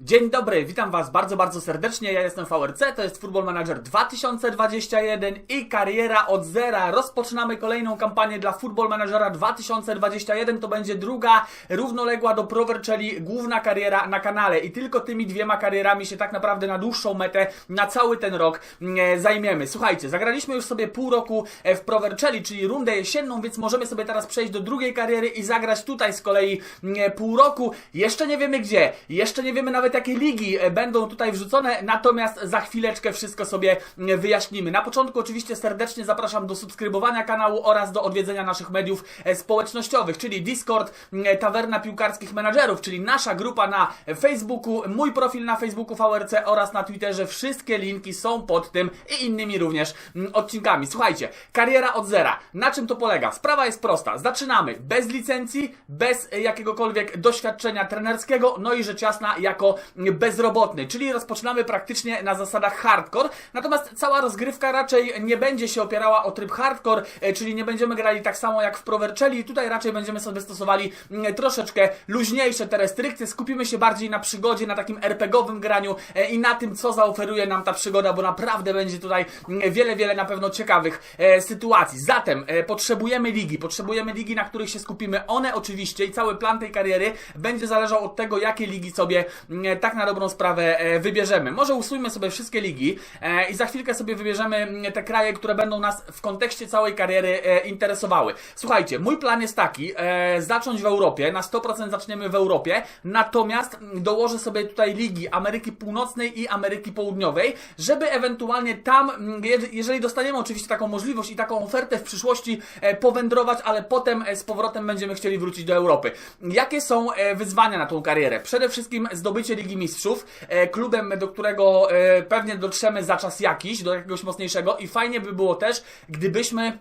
Dzień dobry, witam Was bardzo, bardzo serdecznie. Ja jestem VRC, to jest Football Manager 2021 i kariera od zera. Rozpoczynamy kolejną kampanię dla Football Managera 2021. To będzie druga, równoległa do Pro Vercelli, główna kariera na kanale. I tylko tymi dwiema karierami się tak naprawdę na dłuższą metę, na cały ten rok e, zajmiemy. Słuchajcie, zagraliśmy już sobie pół roku e, w Pro Vercelli, czyli rundę jesienną, więc możemy sobie teraz przejść do drugiej kariery i zagrać tutaj z kolei e, pół roku. Jeszcze nie wiemy gdzie, jeszcze nie wiemy nawet jakie ligi e, będą tutaj wrzucone, natomiast za chwileczkę wszystko sobie e, wyjaśnimy. Na początku oczywiście serdecznie zapraszam do subskrybowania kanału oraz do odwiedzenia naszych mediów e, społecznościowych, czyli Discord, e, Tawerna Piłkarskich Menadżerów, czyli nasza grupa na Facebooku, mój profil na Facebooku VRC oraz na Twitterze. Wszystkie linki są pod tym i innymi również mm, odcinkami. Słuchajcie, kariera od zera. Na czym to polega? Sprawa jest prosta. Zaczynamy bez licencji, bez e, jakiegokolwiek doświadczenia trenerskiego, no i rzecz jasna jako bezrobotny, czyli rozpoczynamy praktycznie na zasadach hardcore. Natomiast cała rozgrywka raczej nie będzie się opierała o tryb hardcore, e, czyli nie będziemy grali tak samo jak w Pro Vercelli. Tutaj raczej będziemy sobie stosowali mm, troszeczkę luźniejsze te restrykcje. Skupimy się bardziej na przygodzie, na takim RPGowym graniu e, i na tym, co zaoferuje nam ta przygoda, bo naprawdę będzie tutaj mm, wiele, wiele na pewno ciekawych e, sytuacji. Zatem potrzebujemy ligi, potrzebujemy ligi, na których się skupimy. One oczywiście i cały plan tej kariery będzie zależał od tego, jakie ligi sobie mm, tak na dobrą sprawę e, wybierzemy. Może usójmy sobie wszystkie ligi e, i za chwilkę sobie wybierzemy mm, te kraje, które będą nas w kontekście całej kariery e, interesowały. Słuchajcie, mój plan jest taki, e, zacząć w Europie, na 100% zaczniemy w Europie, natomiast mm, dołożę sobie tutaj ligi Ameryki Północnej i Ameryki Południowej, żeby ewentualnie tam, mm, je- jeżeli dostaniemy oczywiście taką możliwość i taką ofertę w przyszłości, e, powędrować, ale potem e, z powrotem będziemy chcieli wrócić do Europy. Jakie są e, wyzwania na tą karierę? Przede wszystkim zdobycie Ligi Mistrzów, e, klubem, do którego e, pewnie dotrzemy za czas jakiś, do jakiegoś mocniejszego i fajnie by było też, gdybyśmy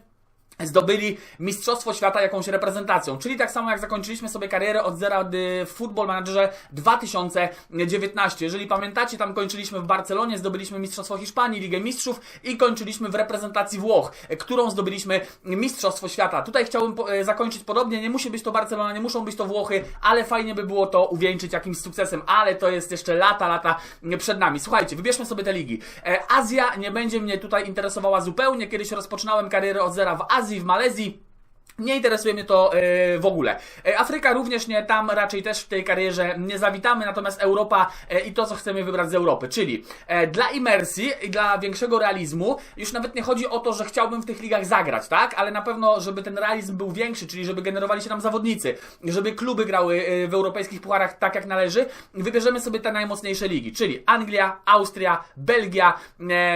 zdobyli Mistrzostwo Świata jakąś reprezentacją. Czyli tak samo jak zakończyliśmy sobie karierę od zera w Football Managerze 2019. Jeżeli pamiętacie, tam kończyliśmy w Barcelonie, zdobyliśmy Mistrzostwo Hiszpanii, Ligę Mistrzów i kończyliśmy w reprezentacji Włoch, którą zdobyliśmy Mistrzostwo Świata. Tutaj chciałbym e, zakończyć podobnie. Nie musi być to Barcelona, nie muszą być to Włochy, ale fajnie by było to uwieńczyć jakimś sukcesem, ale to jest jeszcze lata, lata przed nami. Słuchajcie, wybierzmy sobie te ligi. E, Azja nie będzie mnie tutaj interesowała zupełnie. Kiedyś rozpoczynałem karierę od zera w Azji, w Malezji. Nie interesuje mnie to e, w ogóle. E, Afryka również nie, tam raczej też w tej karierze nie zawitamy, natomiast Europa e, i to, co chcemy wybrać z Europy. Czyli dla imersji i dla większego realizmu, już nawet nie chodzi o to, że chciałbym w tych ligach zagrać, tak? Ale na pewno, żeby ten realizm był większy, czyli żeby generowali się nam zawodnicy, żeby kluby grały w europejskich pucharach tak jak należy, wybierzemy sobie te najmocniejsze ligi, czyli Anglia, Austria, Belgia,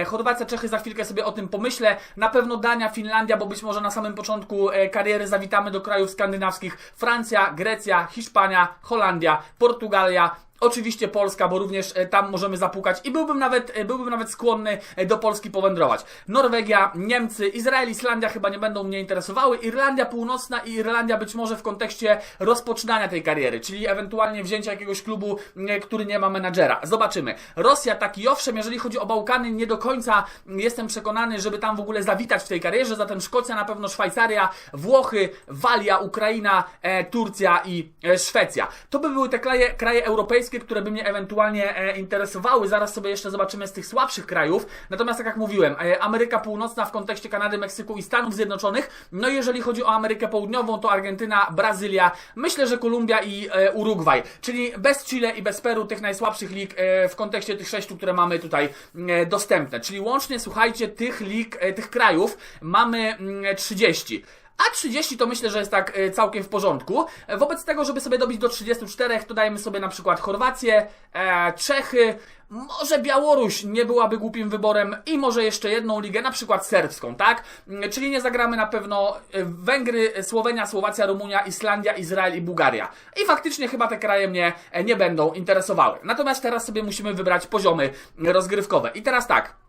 Chorwacja, Czechy, za chwilkę sobie o tym pomyślę. Na pewno Dania, Finlandia, bo być może na samym początku e, zawitamy do krajów skandynawskich. Francja, Grecja, Hiszpania, Holandia, Portugalia. Oczywiście Polska, bo również e, tam możemy zapukać i byłbym nawet, e, byłbym nawet skłonny e, do Polski powędrować. Norwegia, Niemcy, Izrael, Islandia chyba nie będą mnie interesowały. Irlandia Północna i Irlandia być może w kontekście rozpoczynania tej kariery, czyli ewentualnie wzięcia jakiegoś klubu, który nie ma menadżera. Zobaczymy. Rosja tak i owszem, jeżeli chodzi o Bałkany, nie do końca jestem przekonany, żeby tam w ogóle zawitać w tej karierze, zatem Szkocja na pewno Szwajcaria, Włochy, Walia, Ukraina, Turcja i Szwecja. To by były te kraje, kraje europejskie, które by mnie ewentualnie e, interesowały. Zaraz sobie jeszcze zobaczymy z tych słabszych krajów. Natomiast tak jak mówiłem, e, Ameryka Północna w kontekście Kanady, Meksyku i Stanów Zjednoczonych. No i jeżeli chodzi o Amerykę Południową, to Argentyna, Brazylia, myślę, że Kolumbia i e, Urugwaj. Czyli bez Chile i bez Peru tych najsłabszych lig e, w kontekście tych sześciu, które mamy tutaj e, dostępne. Czyli łącznie, słuchajcie, tych lig, e, tych krajów mamy mm, 30. A 30 to myślę, że jest tak e, całkiem w porządku. E, Wobec tego, żeby sobie dobić do 34, to dajemy sobie na przykład Chorwację, e, Czechy, może Białoruś nie byłaby głupim wyborem i może jeszcze jedną ligę, na przykład serbską, tak? Mm, Czyli nie zagramy na pewno Węgry, Słowenia, Słowacja, Rumunia, Islandia, Izrael i Bułgaria. I faktycznie chyba te kraje mnie nie będą interesowały. Natomiast teraz sobie musimy wybrać poziomy rozgrywkowe. I teraz tak.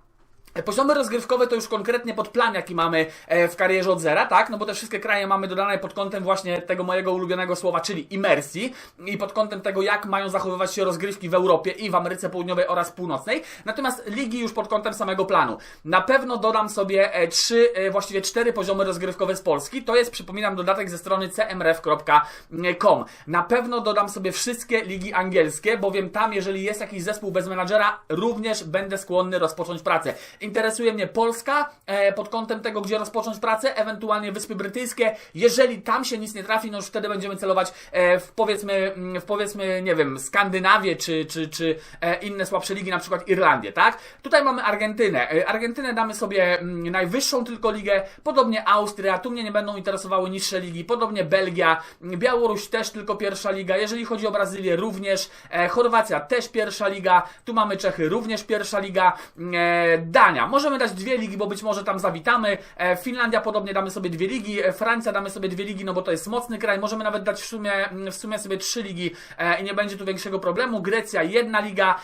Poziomy rozgrywkowe to już konkretnie pod plan, jaki mamy e, w karierze od zera, tak? No bo te wszystkie kraje mamy dodane pod kątem właśnie tego mojego ulubionego słowa, czyli imersji i pod kątem tego, jak mają zachowywać się rozgrywki w Europie i w Ameryce Południowej oraz Północnej. Natomiast ligi już pod kątem samego planu. Na pewno dodam sobie e, trzy, e, właściwie cztery poziomy rozgrywkowe z Polski. To jest, przypominam, dodatek ze strony cmrf.com. Na pewno dodam sobie wszystkie ligi angielskie, bowiem tam, jeżeli jest jakiś zespół bez menadżera, również będę skłonny rozpocząć pracę. Interesuje mnie Polska e, pod kątem tego, gdzie rozpocząć pracę, ewentualnie Wyspy Brytyjskie. Jeżeli tam się nic nie trafi, no już wtedy będziemy celować e, w powiedzmy, mm, w powiedzmy, nie wiem, Skandynawię czy, czy, czy e, inne słabsze ligi, na przykład Irlandię, tak? Tutaj mamy Argentynę. E, Argentynę damy sobie mm, najwyższą tylko ligę, podobnie Austria, tu mnie nie będą interesowały niższe ligi, podobnie Belgia, Białoruś też tylko pierwsza liga, jeżeli chodzi o Brazylię również, e, Chorwacja też pierwsza liga, tu mamy Czechy również pierwsza liga, e, Możemy dać dwie ligi, bo być może tam zawitamy, e, Finlandia podobnie damy sobie dwie ligi, e, Francja damy sobie dwie ligi, no bo to jest mocny kraj, możemy nawet dać w sumie, mm, w sumie sobie trzy ligi e, i nie będzie tu większego problemu, Grecja jedna liga,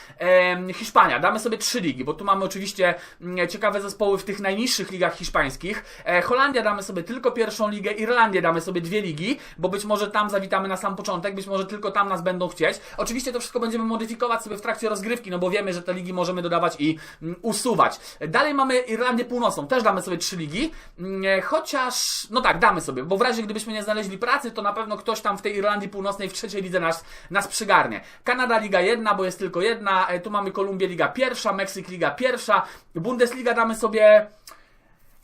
Hiszpania damy sobie trzy ligi, bo tu mamy oczywiście mm, ciekawe zespoły w tych najniższych ligach hiszpańskich, Holandia damy sobie tylko pierwszą ligę, Irlandię damy sobie dwie ligi, bo być może tam zawitamy na sam początek, być może tylko tam nas będą chcieć. Oczywiście to wszystko będziemy modyfikować sobie w trakcie rozgrywki, no bo wiemy, że te ligi możemy dodawać i mm, usuwać. Dalej mamy Irlandię Północną, też damy sobie trzy ligi, Mm, e, chociaż, no tak, damy sobie, bo w razie gdybyśmy nie znaleźli pracy, to na pewno ktoś tam w tej Irlandii Północnej w trzeciej lidze nas, nas przygarnie. Kanada Liga jedna, bo jest tylko jedna, e, tu mamy Kolumbię Liga pierwsza, Meksyk Liga pierwsza, Bundesliga damy sobie...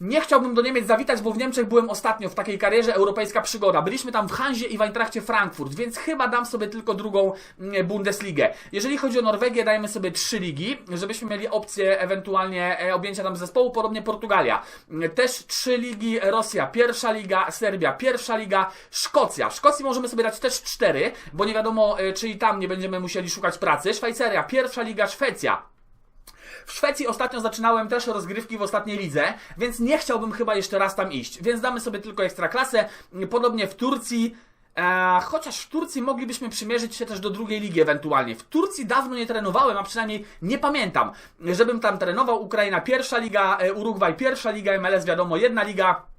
Nie chciałbym do Niemiec zawitać, bo w Niemczech byłem ostatnio w takiej karierze Europejska Przygoda. Byliśmy tam w Hanzie i w Eintrachcie Frankfurt, więc chyba dam sobie tylko drugą mm, Bundesligę. Jeżeli chodzi o Norwegię, dajmy sobie trzy ligi, żebyśmy mieli opcję ewentualnie e, objęcia tam zespołu, podobnie Portugalia. Też trzy ligi, Rosja pierwsza liga, Serbia pierwsza liga, Szkocja. W Szkocji możemy sobie dać też cztery, bo nie wiadomo, e, czy i tam nie będziemy musieli szukać pracy. Szwajcaria pierwsza liga, Szwecja w Szwecji ostatnio zaczynałem też rozgrywki w ostatniej lidze, więc nie chciałbym chyba jeszcze raz tam iść. Więc damy sobie tylko ekstraklasę. Podobnie w Turcji. E, chociaż w Turcji moglibyśmy przymierzyć się też do drugiej ligi ewentualnie. W Turcji dawno nie trenowałem, a przynajmniej nie pamiętam, żebym tam trenował. Ukraina pierwsza liga, e, Urugwaj pierwsza liga, MLS wiadomo jedna liga.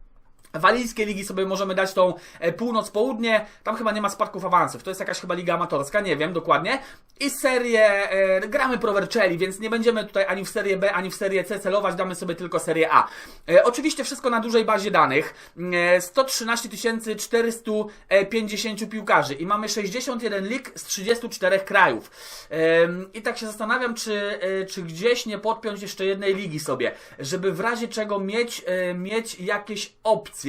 Walijskie ligi sobie możemy dać tą e, północ-południe. Tam chyba nie ma spadków awansów. To jest jakaś chyba liga amatorska, nie wiem dokładnie. I serię e, gramy Pro Vercelli, więc nie będziemy tutaj ani w serię B, ani w serię C celować, damy sobie tylko serię A. E, oczywiście wszystko na dużej bazie danych. E, 113 450 piłkarzy i mamy 61 lig z 34 krajów. E, I tak się zastanawiam, czy, e, czy gdzieś nie podpiąć jeszcze jednej ligi sobie, żeby w razie czego mieć, e, mieć jakieś opcje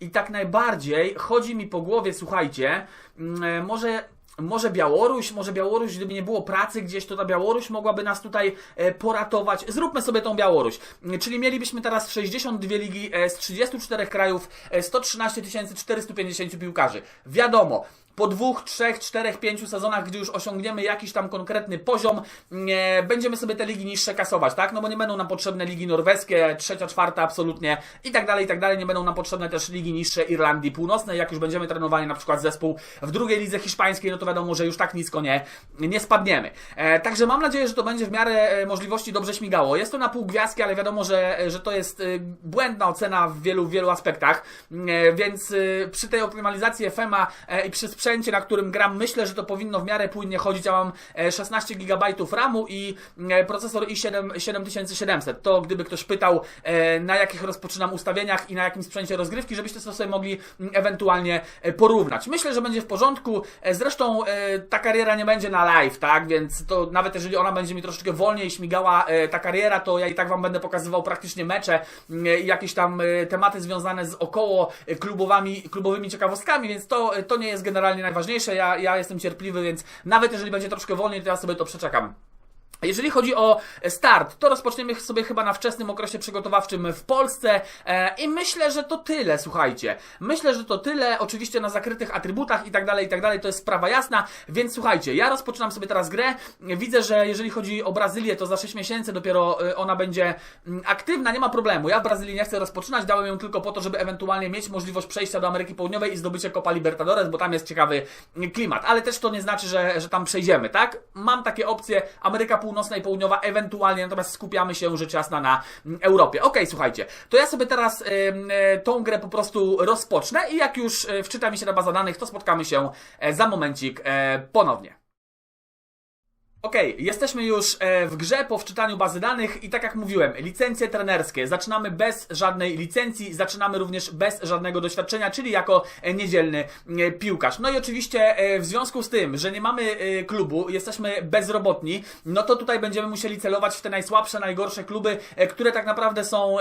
i tak najbardziej chodzi mi po głowie, słuchajcie, mm, e, może może Białoruś, może Białoruś, gdyby nie było pracy gdzieś, to ta Białoruś mogłaby nas tutaj e, poratować. Zróbmy sobie tą Białoruś. Mm, Czyli mielibyśmy teraz 62 ligi e, z 34 krajów, e, 113 450 piłkarzy. Wiadomo, po dwóch, trzech, czterech, pięciu sezonach, gdy już osiągniemy jakiś tam konkretny poziom, nie, będziemy sobie te ligi niższe kasować, tak? No bo nie będą nam potrzebne ligi norweskie, trzecia, czwarta absolutnie i tak dalej, i tak dalej. Nie będą nam potrzebne też ligi niższe Irlandii Północnej. Jak już będziemy trenowali na przykład zespół w drugiej lidze hiszpańskiej, no to wiadomo, że już tak nisko nie, nie spadniemy. E, także mam nadzieję, że to będzie w miarę e, możliwości dobrze śmigało. Jest to na pół gwiazdki, ale wiadomo, że, że to jest e, błędna ocena w wielu, wielu aspektach, e, więc e, przy tej optymalizacji FMA e, i przy sprzęcie, na którym gram, myślę, że to powinno w miarę płynnie chodzić. Ja mam e, 16 GB RAMu i e, procesor i7 7700. To gdyby ktoś pytał, e, na jakich rozpoczynam ustawieniach i na jakim sprzęcie rozgrywki, żebyście to sobie mogli mm, ewentualnie e, porównać. Myślę, że będzie w porządku. E, Zresztą e, ta kariera nie będzie na live, tak? Więc to nawet jeżeli ona będzie mi troszeczkę wolniej śmigała e, ta kariera, to ja i tak Wam będę pokazywał praktycznie mecze mm, i jakieś tam e, tematy związane z około e, klubowymi, ciekawostkami, więc to, e, to nie jest generalnie najważniejsze. Ja, ja jestem cierpliwy, więc nawet jeżeli będzie troszkę wolniej, to ja sobie to przeczekam. Jeżeli chodzi o start, to rozpoczniemy sobie chyba na wczesnym okresie przygotowawczym w Polsce e, i myślę, że to tyle, słuchajcie. Myślę, że to tyle, oczywiście na zakrytych atrybutach i tak dalej, i tak dalej, to jest sprawa jasna, więc słuchajcie, ja rozpoczynam sobie teraz grę, widzę, że jeżeli chodzi o Brazylię, to za 6 miesięcy dopiero e, ona będzie mm, aktywna, nie ma problemu. Ja w Brazylii nie chcę rozpoczynać, dałem ją tylko po to, żeby ewentualnie mieć możliwość przejścia do Ameryki Południowej i zdobycia Copa Libertadores, bo tam jest ciekawy klimat, ale też to nie znaczy, że, że tam przejdziemy, tak? Mam takie opcje, Ameryka Ameryka Północna i Południowa ewentualnie, natomiast skupiamy się rzecz jasna na mm, Europie. Okej, słuchajcie, to ja sobie teraz e, tą grę po prostu rozpocznę i jak już e, wczyta mi się na baza danych, to spotkamy się e, za momencik ponownie. Okej, jesteśmy już e, w grze po wczytaniu bazy danych i tak jak mówiłem, licencje trenerskie. Zaczynamy bez żadnej licencji, zaczynamy również bez żadnego doświadczenia, czyli jako e, niedzielny e, piłkarz. No i oczywiście w związku z tym, że nie mamy klubu, jesteśmy bezrobotni, no to tutaj będziemy musieli celować w te najsłabsze, najgorsze kluby, które tak naprawdę są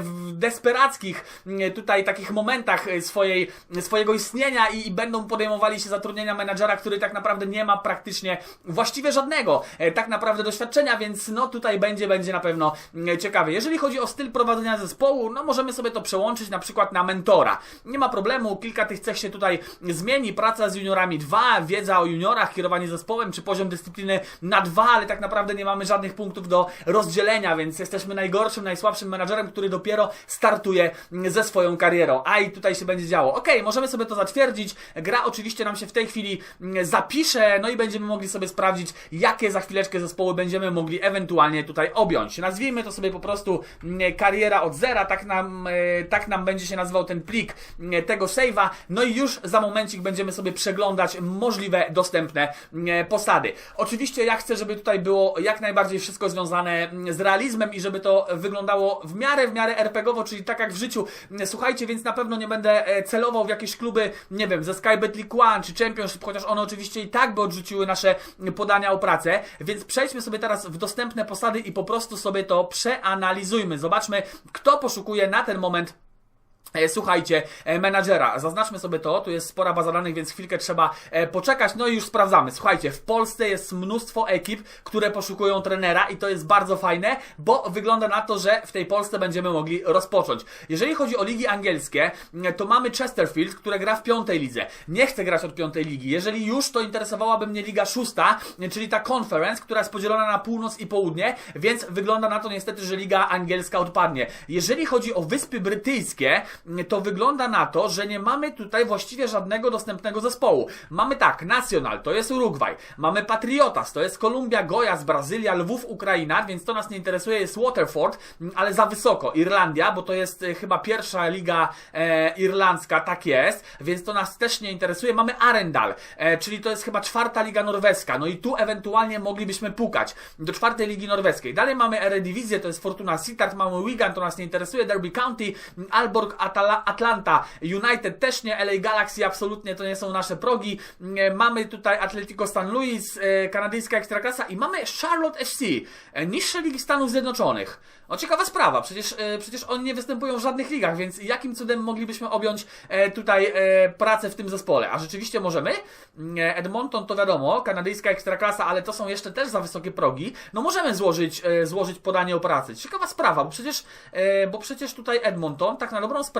w desperackich tutaj takich momentach swojej, swojego istnienia i będą podejmowali się zatrudnienia menadżera, który tak naprawdę nie ma praktycznie właściwie żadnego e, tak naprawdę doświadczenia, więc no tutaj będzie, będzie na pewno e, ciekawie. Jeżeli chodzi o styl prowadzenia zespołu, no możemy sobie to przełączyć na przykład na mentora. Nie ma problemu, kilka tych cech się tutaj zmieni, praca z juniorami 2, wiedza o juniorach, kierowanie zespołem, czy poziom dyscypliny na 2, ale tak naprawdę nie mamy żadnych punktów do rozdzielenia, więc jesteśmy najgorszym, najsłabszym menadżerem, który dopiero startuje mm, ze swoją karierą. A i tutaj się będzie działo. Ok, możemy sobie to zatwierdzić. Gra oczywiście nam się w tej chwili mm, zapisze, no i będziemy mogli sobie sprawdzić, jakie za chwileczkę zespoły będziemy mogli ewentualnie tutaj objąć. Nazwijmy to sobie po prostu mm, kariera od zera, tak nam, e, tak nam będzie się nazywał ten plik mm, tego save'a. No i już za momencik będziemy sobie przeglądać możliwe dostępne mm, posady. Oczywiście ja chcę, żeby tutaj było jak najbardziej wszystko związane z realizmem i żeby to wyglądało w miarę, w miarę RPGowo, czyli tak jak w życiu. Słuchajcie, więc na pewno nie będę e, celował w jakieś kluby, nie wiem, ze Skybet League One czy Championship, chociaż one oczywiście i tak by odrzuciły nasze podania o pracę, więc przejdźmy sobie teraz w dostępne posady i po prostu sobie to przeanalizujmy. Zobaczmy, kto poszukuje na ten moment Słuchajcie, e, menadżera, zaznaczmy sobie to, tu jest spora baza danych, więc chwilkę trzeba e, poczekać, no i już sprawdzamy. Słuchajcie, w Polsce jest mnóstwo ekip, które poszukują trenera i to jest bardzo fajne, bo wygląda na to, że w tej Polsce będziemy mogli rozpocząć. Jeżeli chodzi o ligi angielskie, m, to mamy Chesterfield, które gra w piątej lidze. Nie chcę grać od piątej ligi. Jeżeli już, to interesowałaby mnie liga szósta, m, czyli ta conference, która jest podzielona na północ i południe, więc wygląda na to niestety, że liga angielska odpadnie. Jeżeli chodzi o Wyspy Brytyjskie, to wygląda na to, że nie mamy tutaj właściwie żadnego dostępnego zespołu. Mamy tak, Nacional to jest Urugwaj, mamy Patriotas to jest Kolumbia, Goiás, Brazylia, Lwów, Ukraina, więc to nas nie interesuje, jest Waterford, ale za wysoko. Irlandia, bo to jest e, chyba pierwsza liga e, irlandzka, tak jest, więc to nas też nie interesuje. Mamy Arendal, e, czyli to jest chyba czwarta liga norweska, no i tu ewentualnie moglibyśmy pukać do czwartej ligi norweskiej. Dalej mamy Eredivisie, to jest Fortuna Sittard, mamy Wigan, to nas nie interesuje, Derby County, Alborg, Atala, Atlanta, United też nie, LA Galaxy absolutnie to nie są nasze progi. E, Mamy tutaj Atletico Stan Louis, e, kanadyjska ekstraklasa i mamy Charlotte FC, e, niższe ligi Stanów Zjednoczonych. O ciekawa sprawa, przecież, przecież oni nie występują w żadnych ligach, więc jakim cudem moglibyśmy objąć tutaj pracę w tym zespole? A rzeczywiście możemy? E, Edmonton to wiadomo, kanadyjska ekstraklasa, ale to są jeszcze też za wysokie progi. No możemy złożyć, złożyć podanie o pracę. Ciekawa sprawa, bo przecież, bo przecież tutaj Edmonton, tak na dobrą sprawę,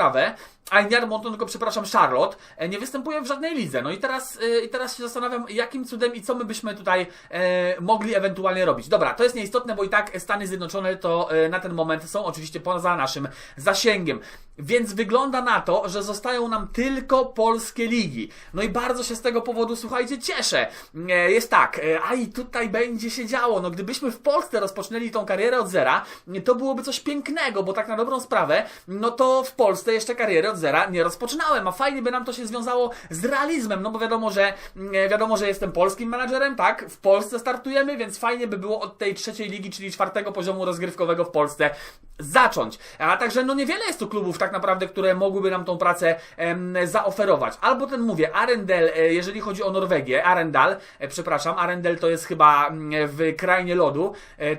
a nie Edmonton, tylko przepraszam, Charlotte, e, nie występuje w żadnej lidze. No i teraz, e, i teraz się zastanawiam, jakim cudem i co my byśmy tutaj e, mogli ewentualnie robić. Dobra, to jest nieistotne, bo i tak Stany Zjednoczone to e, na ten moment są oczywiście poza naszym zasięgiem. Więc wygląda na to, że zostają nam tylko polskie ligi. No i bardzo się z tego powodu, słuchajcie, cieszę. E, Jest tak, e, a i tutaj będzie się działo. No gdybyśmy w Polsce rozpoczęli tą karierę od zera, to byłoby coś pięknego, bo tak na dobrą sprawę, no to w Polsce jeszcze kariery od zera nie rozpoczynałem, a fajnie by nam to się związało z realizmem, no bo wiadomo, że e, wiadomo, że jestem polskim menadżerem, tak? W Polsce startujemy, więc fajnie by było od tej trzeciej ligi, czyli czwartego poziomu rozgrywkowego w Polsce zacząć. A także no niewiele jest tu klubów tak naprawdę, które mogłyby nam tą pracę em, zaoferować. Albo ten mówię, Arendel, e, jeżeli chodzi o Norwegię, Arendal, e, przepraszam, Arendel to jest chyba mm, w krainie lodu,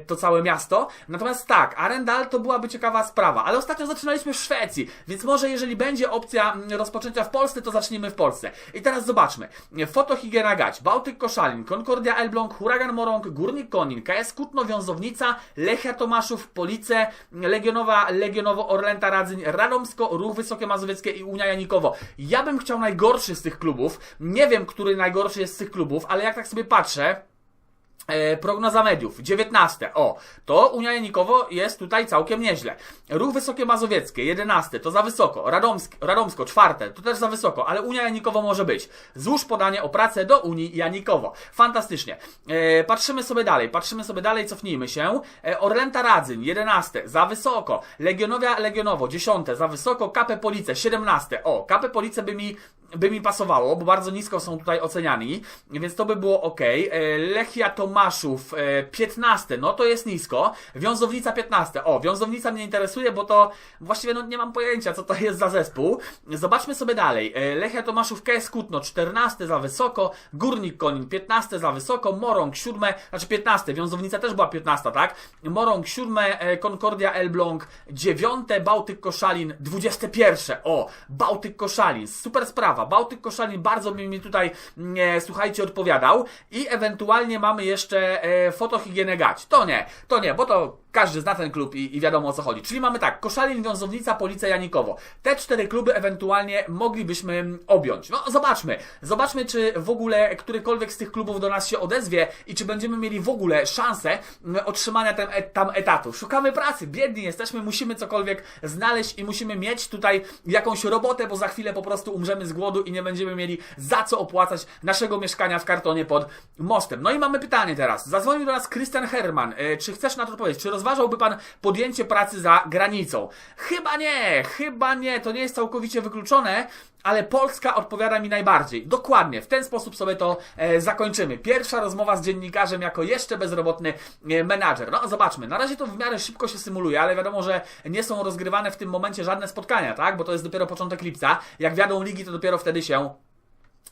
to całe miasto. Natomiast tak, Arendal to byłaby ciekawa sprawa, ale ostatnio zaczynaliśmy w Szwecji, więc może jeżeli będzie opcja mm, rozpoczęcia w Polsce, to zacznijmy w Polsce. I teraz zobaczmy. Fotohigiena Gać, Bałtyk Koszalin, Concordia Elbląg, Huragan Morąg, Górnik Konin, KS Kutno Wiązownica, Lechia Tomaszów, Police, Legionowa, Legionowo Orlęta Radzyń, Radomsko, Ruch Wysokie Mazowieckie i Unia Janikowo. Ja bym chciał najgorszy z tych klubów. Nie wiem, który najgorszy jest z tych klubów, ale jak tak sobie patrzę, prognoza mediów, 19. O, to Unia Janikowo jest tutaj całkiem nieźle. Ruch Wysokie Mazowieckie, 11. To za wysoko. Radomsk, Radomsko, czwarte. To też za wysoko, ale Unia Janikowo może być. Złóż podanie o pracę do Unii Janikowo. Fantastycznie. E, patrzymy sobie dalej, patrzymy sobie dalej, cofnijmy się. E, Orlęta Radzyń, 11. Za wysoko. Legionowia Legionowo, 10. Za wysoko. Kapę Police, 17. O, Kapę Police by mi by mi pasowało, bo bardzo nisko są tutaj oceniani, więc to by było ok. Lechia Tomaszów 15, no to jest nisko. Wiązownica 15. O, Wiązownica mnie interesuje, bo to właściwie no, nie mam pojęcia, co to jest za zespół. Zobaczmy sobie dalej. E, Lechia Tomaszów KS Kutno 14 za wysoko, Górnik Konin 15 za wysoko, Morąg 7, znaczy 15, Wiązownica też była 15, tak? Morąg 7, Concordia Elbląg 9, Bałtyk Koszalin 21. O, Bałtyk Koszalin, super sprawa. Bałtyk Koszalin bardzo by mi tutaj, e, słuchajcie, odpowiadał. I ewentualnie mamy jeszcze e, fotohigienę gać. To nie, to nie, bo to każdy zna ten klub i, i wiadomo o co chodzi. Czyli mamy tak, Koszalin, Wiązownica, Policja, Janikowo. Te cztery kluby ewentualnie moglibyśmy objąć. No zobaczmy, zobaczmy czy w ogóle którykolwiek z tych klubów do nas się odezwie i czy będziemy mieli w ogóle szansę otrzymania tam, tam etatu. Szukamy pracy, biedni jesteśmy, musimy cokolwiek znaleźć i musimy mieć tutaj jakąś robotę, bo za chwilę po prostu umrzemy z głodu i nie będziemy mieli za co opłacać naszego mieszkania w kartonie pod mostem. No i mamy pytanie teraz. Zadzwonił do nas Christian Herman. E, czy chcesz na to odpowiedzieć? Czy rozważałby Pan podjęcie pracy za granicą? Chyba nie, chyba nie, to nie jest całkowicie wykluczone, ale Polska odpowiada mi najbardziej. Dokładnie, w ten sposób sobie to e, zakończymy. Pierwsza rozmowa z dziennikarzem jako jeszcze bezrobotny e, menadżer. No zobaczmy, na razie to w miarę szybko się symuluje, ale wiadomo, że nie są rozgrywane w tym momencie żadne spotkania, tak? Bo to jest dopiero początek lipca. Jak wiadą ligi, to dopiero wtedy się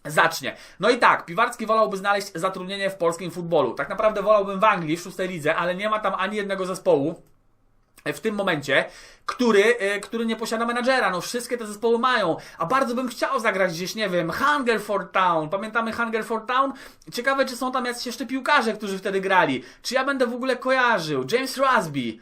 zacznie. No i tak, Piwarski wolałby znaleźć zatrudnienie w polskim futbolu. Tak naprawdę wolałbym w Anglii, w szóstej lidze, ale nie ma tam ani jednego zespołu, w tym momencie, który, e, który nie posiada menadżera. No wszystkie te zespoły mają, a bardzo bym chciał zagrać gdzieś, nie wiem, Hungerford Town. Pamiętamy Hungerford Town? Ciekawe, czy są tam jacyś jeszcze piłkarze, którzy wtedy grali. Czy ja będę w ogóle kojarzył? James Rasby.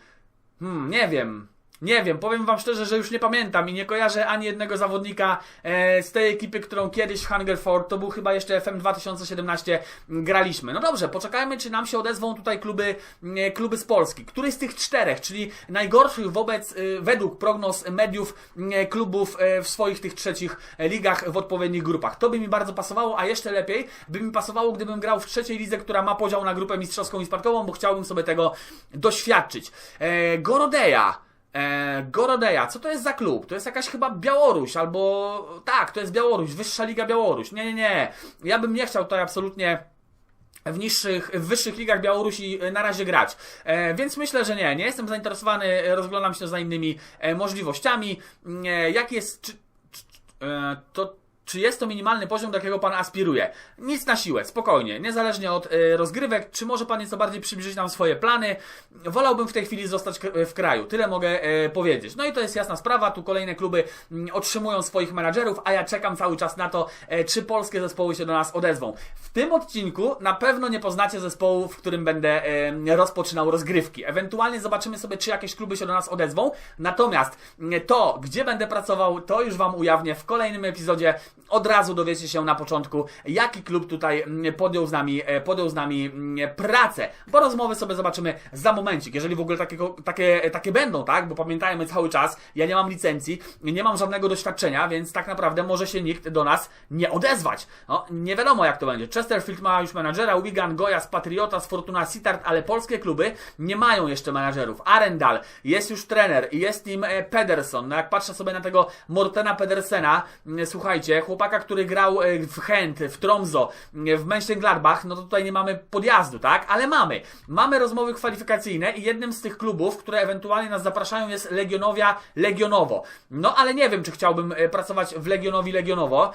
Hmm, nie wiem. Nie wiem, powiem Wam szczerze, że już nie pamiętam i nie kojarzę ani jednego zawodnika e, z tej ekipy, którą kiedyś w Hungerford, to był chyba jeszcze FM 2017, graliśmy. No dobrze, poczekajmy, czy nam się odezwą tutaj kluby, e, kluby z Polski. Który z tych czterech, czyli najgorszych wobec, e, według prognoz mediów, e, klubów w swoich tych trzecich ligach w odpowiednich grupach. To by mi bardzo pasowało, a jeszcze lepiej by mi pasowało, gdybym grał w trzeciej lidze, która ma podział na grupę mistrzowską i spadkową, bo chciałbym sobie tego doświadczyć. Gorodeja. E, Gorodeja, co to jest za klub? To jest jakaś chyba Białoruś, albo tak, to jest Białoruś, Wyższa Liga Białoruś. Nie, nie, nie. Ja bym nie chciał tutaj absolutnie w niższych, w wyższych ligach Białorusi na razie grać. E, więc myślę, że nie. Nie jestem zainteresowany, rozglądam się za innymi e, możliwościami. E, jak jest. Czy, czy, e, to czy jest to minimalny poziom, do jakiego Pan aspiruje? Nic na siłę, spokojnie, niezależnie od y, rozgrywek. Czy może Pan nieco bardziej przybliżyć nam swoje plany? Wolałbym w tej chwili zostać w kraju, tyle mogę y, powiedzieć. No i to jest jasna sprawa, tu kolejne kluby y, otrzymują swoich menadżerów, a ja czekam cały czas na to, czy polskie zespoły się do nas odezwą. W tym odcinku na pewno nie poznacie zespołu, w którym będę rozpoczynał rozgrywki. Ewentualnie zobaczymy sobie, czy jakieś kluby się do nas odezwą. Natomiast to, gdzie będę pracował, to już Wam ujawnię w kolejnym epizodzie od razu dowiecie się na początku, jaki klub tutaj mm, podjął z nami, e, podjął z nami mm, pracę. Bo rozmowy sobie zobaczymy za momencik, jeżeli w ogóle takiego, takie, takie będą, tak? Bo pamiętajmy cały czas, ja nie mam licencji, nie mam żadnego doświadczenia, więc tak naprawdę może się nikt do nas nie odezwać. No, nie wiadomo jak to będzie. Chesterfield ma już menadżera, Wigan, Gojas, Patriotas, Fortuna Sittard, ale polskie kluby nie mają jeszcze menadżerów. Arendal, jest już trener, jest nim e, Pederson. No jak patrzę sobie na tego Mortena Pedersena, mm, słuchajcie, chłopaka, który grał e, w Chęt, w Tromzo, e, w Mönchengladbach, no to tutaj nie mamy podjazdu, tak? Ale mamy. Mamy rozmowy kwalifikacyjne i jednym z tych klubów, które ewentualnie nas zapraszają jest Legionowia Legionowo. No ale nie wiem, czy chciałbym e, pracować w Legionowi Legionowo.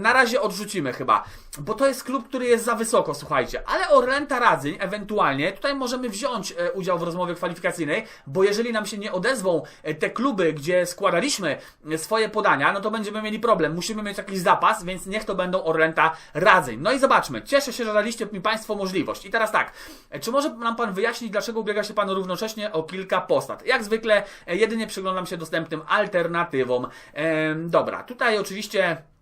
Na razie odrzucimy chyba, bo to jest klub, który jest za wysoko, słuchajcie. Ale Orlęta Radzyń ewentualnie, tutaj możemy wziąć udział w rozmowie kwalifikacyjnej, bo jeżeli nam się nie odezwą te kluby, gdzie składaliśmy swoje podania, no to będziemy mieli problem. Musimy mieć jakiś zapas, więc niech to będą Orlęta Radzyń. No i zobaczmy. Cieszę się, że daliście mi Państwo możliwość. I teraz tak, czy może nam Pan wyjaśnić, dlaczego ubiega się Pan równocześnie o kilka postać? Jak zwykle, e, jedynie przyglądam się dostępnym alternatywom. Ehm, dobra, tutaj oczywiście E,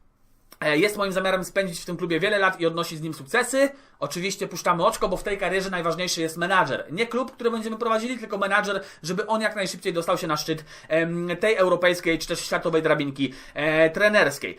Jest moim zamiarem spędzić w tym klubie wiele lat i odnosić z nim sukcesy. Oczywiście puszczamy oczko, bo w tej karierze najważniejszy jest menadżer. Nie klub, który będziemy prowadzili, tylko menadżer, żeby on jak najszybciej dostał się na szczyt tej europejskiej czy też światowej drabinki e, trenerskiej.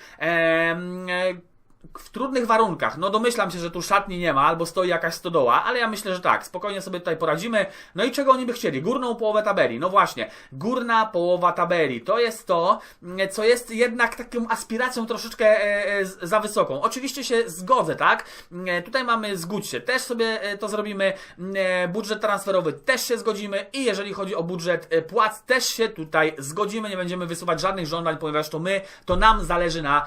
W trudnych warunkach, no domyślam się, że tu szatni nie ma, albo stoi jakaś stodoła, ale ja myślę, że tak, spokojnie sobie tutaj poradzimy. No i czego oni by chcieli? Górną połowę tabeli. No właśnie, górna połowa tabeli. To jest to, mm, co jest jednak taką aspiracją troszeczkę e, e, za wysoką. Oczywiście się zgodzę, tak? Mm, e, Tutaj mamy zgódź się, też sobie to zrobimy. Mm, Budżet transferowy też się zgodzimy i jeżeli chodzi o budżet płac, też się tutaj zgodzimy. Nie będziemy wysuwać żadnych żądań, ponieważ to my, to nam zależy na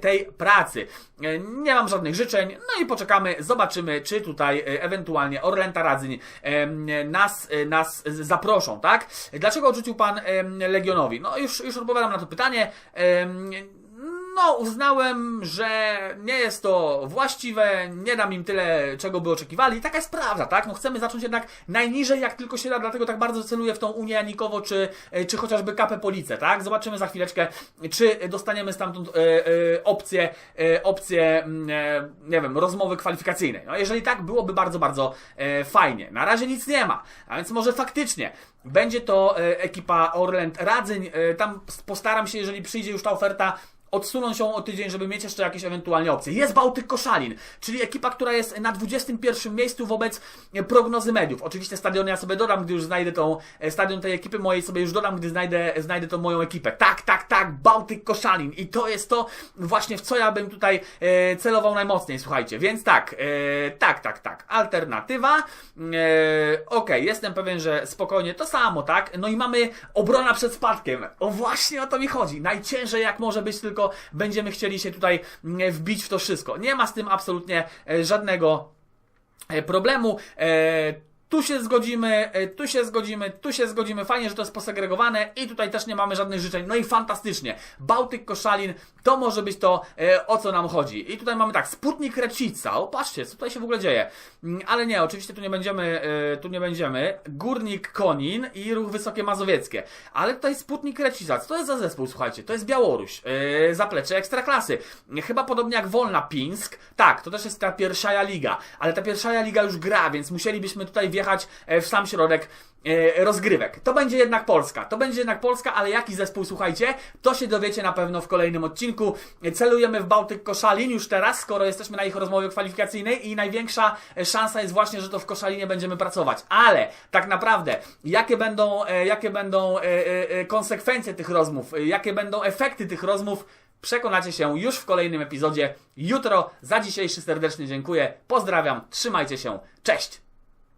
tej pracy. E, Nie mam żadnych życzeń, no i poczekamy, zobaczymy, czy tutaj e, ewentualnie Orlenta Radzyń nas, e, nas z- zaproszą, tak? Dlaczego odrzucił pan Legionowi? No już, już odpowiadam na to pytanie. No, uznałem, że nie jest to właściwe, nie dam im tyle, czego by oczekiwali. Taka jest prawda, tak? No chcemy zacząć jednak najniżej, jak tylko się da, dlatego tak bardzo celuję w tą Unię Janikowo, czy, e, czy chociażby Kapę Police, tak? Zobaczymy za chwileczkę, czy dostaniemy stamtąd e, e, opcję, e, opcję, mm, e, nie wiem, rozmowy kwalifikacyjnej. No, jeżeli tak, byłoby bardzo, bardzo e, fajnie. Na razie nic nie ma, a więc może faktycznie będzie to e, ekipa Orlent Radzyń. E, tam postaram się, jeżeli przyjdzie już ta oferta, odsunąć ją o tydzień, żeby mieć jeszcze jakieś ewentualnie opcje. Jest Bałtyk Koszalin, czyli ekipa, która jest na 21 miejscu wobec e, prognozy mediów. Oczywiście stadion ja sobie dodam, gdy już znajdę tą, e, stadion tej ekipy mojej sobie już dodam, gdy znajdę, znajdę tą moją ekipę. Tak, tak, tak, Bałtyk Koszalin i to jest to właśnie w co ja bym tutaj e, celował najmocniej, słuchajcie. Więc tak, e, tak, tak, tak, alternatywa. E, Okej, jestem pewien, że spokojnie to samo, tak? No i mamy obrona przed spadkiem. O właśnie o to mi chodzi. Najciężej jak może być, tylko będziemy chcieli się tutaj mm, wbić w to wszystko. Nie ma z tym absolutnie e, żadnego e, problemu. Tu się zgodzimy, e, tu się zgodzimy, tu się zgodzimy. Fajnie, że to jest posegregowane i tutaj też nie mamy żadnych życzeń. No i fantastycznie. Bałtyk Koszalin, to może być to, e, o co nam chodzi. I tutaj mamy tak, Sputnik Recica. O, patrzcie, co tutaj się w ogóle dzieje. Mm, Ale nie, oczywiście tu nie będziemy, e, tu nie będziemy. Górnik Konin i Ruch Wysokie Mazowieckie. Ale tutaj Sputnik Recica. Co to jest za zespół, słuchajcie? To jest Białoruś. Zaplecze Ekstraklasy. Chyba podobnie jak Wolna Pińsk. Tak, to też jest ta pierwsza liga. Ale ta pierwsza liga już gra, więc musielibyśmy tutaj wjechać e, w sam środek e, rozgrywek. To będzie jednak Polska. To będzie jednak Polska, ale jaki zespół, słuchajcie? To się dowiecie na pewno w kolejnym odcinku. E, Celujemy w Bałtyk Koszalin już teraz, skoro jesteśmy na ich rozmowie kwalifikacyjnej i największa szansa jest właśnie, że to w Koszalinie będziemy pracować. Ale tak naprawdę, jakie będą, jakie będą konsekwencje tych rozmów, jakie będą efekty tych rozmów, Przekonacie się już w kolejnym epizodzie jutro. Za dzisiejszy serdecznie dziękuję. Pozdrawiam, trzymajcie się. Cześć!